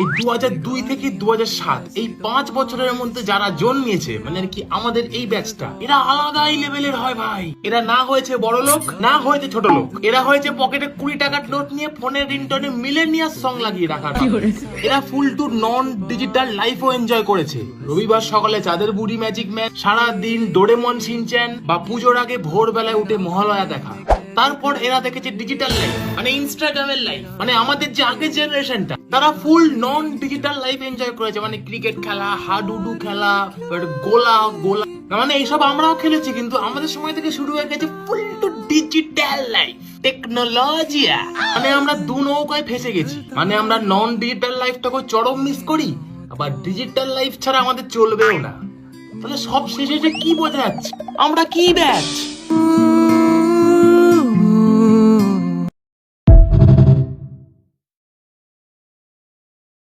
এই দু দুই থেকে দু সাত এই পাঁচ বছরের মধ্যে যারা জন্মিয়েছে মানে আর কি আমাদের এই ব্যাচটা এরা আলাদাই লেভেলের হয় ভাই। এরা না হয়েছে বড় লোক না হয়েছে ছোট লোক। এরা হয়েছে পকেটে কুড়ি টাকার নোট নিয়ে ফোনের রিংটনে মিলেনিয়াস সং লাগিয়ে রাখা এরা ফুল টু নন ডিজিটাল লাইফও এনজয় করেছে। রবিবার সকালে চাঁদের বুড়ি ম্যাজিক ম্যান সারা দিন ডোরেমন সিনচ্যান বা পুজোর আগে ভোরবেলায় উঠে মহালয়া দেখা। তারপর এরা দেখেছে ডিজিটাল লাইফ মানে ইনস্টাগ্রামের লাইফ মানে আমাদের যে আগের জেনারেশনটা তারা full non digital life enjoy করেছে মানে ক্রিকেট খেলা, হাডুডু খেলা গোলা গোলা মানে এইসব আমরাও খেলেছি, কিন্তু আমাদের সময় থেকে শুরু হয়ে গেছে full to digital life technology মানে আমরা দু নৌকায় ফেসে গেছি মানে আমরা নন ডিজিটাল লাইফটাকে চরম মিস করি, আবার ডিজিটাল লাইফ ছাড়া আমাদের চলবেও না, তাহলে সব শেষে কি বোঝা যাচ্ছে, আমরা কি ব্যাচ